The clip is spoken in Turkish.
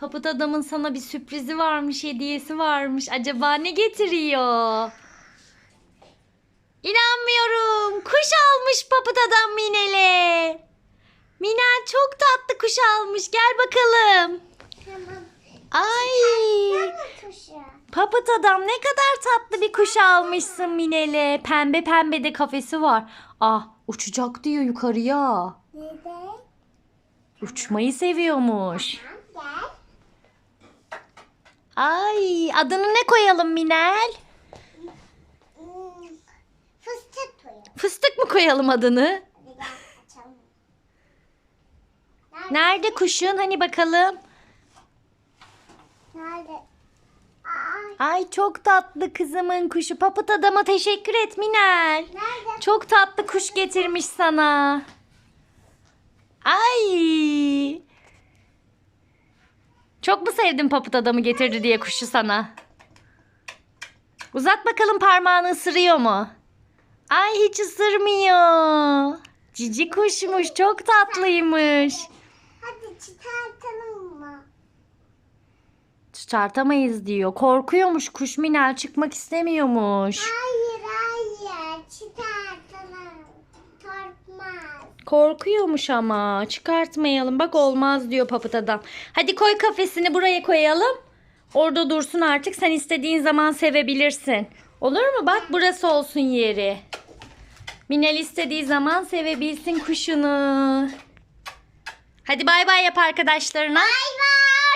Papıt adamın sana bir sürprizi varmış, hediyesi varmış. Acaba ne getiriyor? İnanmıyorum. Kuş almış papıt adam Minel'e. Minel çok tatlı kuş almış. Gel bakalım. Tamam. Ay. Papıt adam ne kadar tatlı bir kuş almışsın Minel'e. Pembe pembe de kafesi var. Ah uçacak diyor yukarıya. Neden? Uçmayı seviyormuş. Gel. Ay adını ne koyalım Minel? Fıstık koyalım. Fıstık mı koyalım adını? Açalım. Nerede kuşun hani bakalım. Nerede? Aa, Ay çok tatlı kızımın kuşu. Papıt adama teşekkür et Minel. nerede? Çok tatlı kuş getirmiş sana. Ay. Çok mu sevdin papıt adamı getirdi diye kuşu sana? Uzat bakalım parmağını ısırıyor mu? Ay hiç ısırmıyor. Cici kuşmuş çok tatlıymış. Hadi çıkartalım mı? Çıkartamayız diyor. Korkuyormuş kuş Minel çıkmak istemiyormuş. Hayır hayır çıkartalım. Korkuyormuş ama çıkartmayalım bak olmaz diyor papıt adam. Hadi koy kafesini buraya koyalım. Orada dursun artık sen istediğin zaman sevebilirsin. Olur mu? Bak burası olsun yeri. Minel istediği zaman sevebilsin kuşunu. Hadi bay bay yap arkadaşlarına. Bay bay.